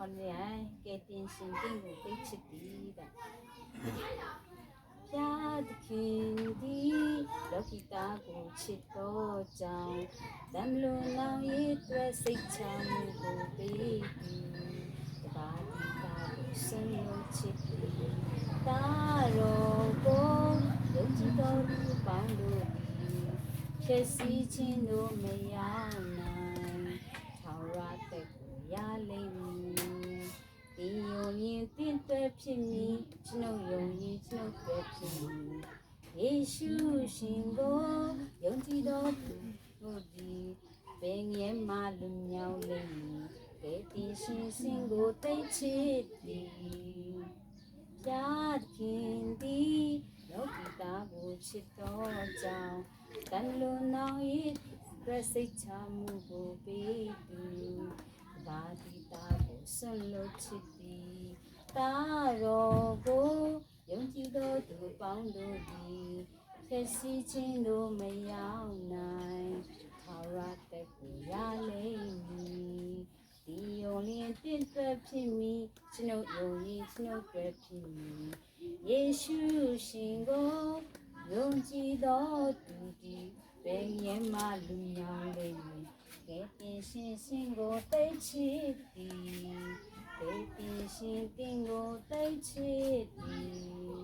ဟောနေကဲတင်ရှင်တင်ကိုသိချစ်သည်တဲ့ပြာသခင်ဒီလောကီတာကိုချစ်တော်ကြောင့်တမ်လုံလောင်ရည်တွေ့စိတ်ချမ်းကိုပေးသည်တပါတိတာကိုစံလို့ချစ်သည်တာရောကိုယုံကြည်တော်သူပေါင်းလို့သည်ဖြစ်စီခြင်းတို့မရောက်နိုင်ထာဝရတက်ကိုရလိမ့်မည်ဒီယုံရင် တင့်တွေဖြစ်မည်ကျွန်ုပ်ယုံရင်ကျွန်ုပ်တွေဖြစ်မည်ယေရှုရှင်ကိုယုံကြည်တော်သူတို့သည်ဘယ်ငယ်မှလွန်မြောက်လိမ့်မည်ကဲတင်ရှင်စင်ကိုတိတ်ချစ်သည်ပြားခင်ဒီလောကီတာကိုချစ်တော်ကြောင့်တန်လွန်နောင်ဤပြစိတ်ချမှုကိုပေးသူဘာတိတာကိုဆွန်လို့ချစ်သည် တာရောကိုယုံကြည်တော်သူပေါင်းတို့သည်ဖြစ်စီခြင်းတို့မရောက်နိုင်သာရတက်ကိုရလိမ့်မည်ဒီယုံလင်းတင့်သက်ဖြစ်မည်ကျွန်ုပ်ယုံရင်ကျွန်ုပ်တွေ့ဖြစ်မည်ယေရှုရှင်ကိုယုံကြည်တော်သူသည်ဘယ်ရင်မှလူညောင်းလိမ့်မည်ကဲတင်ရှင်ရှင်ကိုသိချစ်သည် ကဲတင်ရှင်တင်ကိုသိချစ်သည်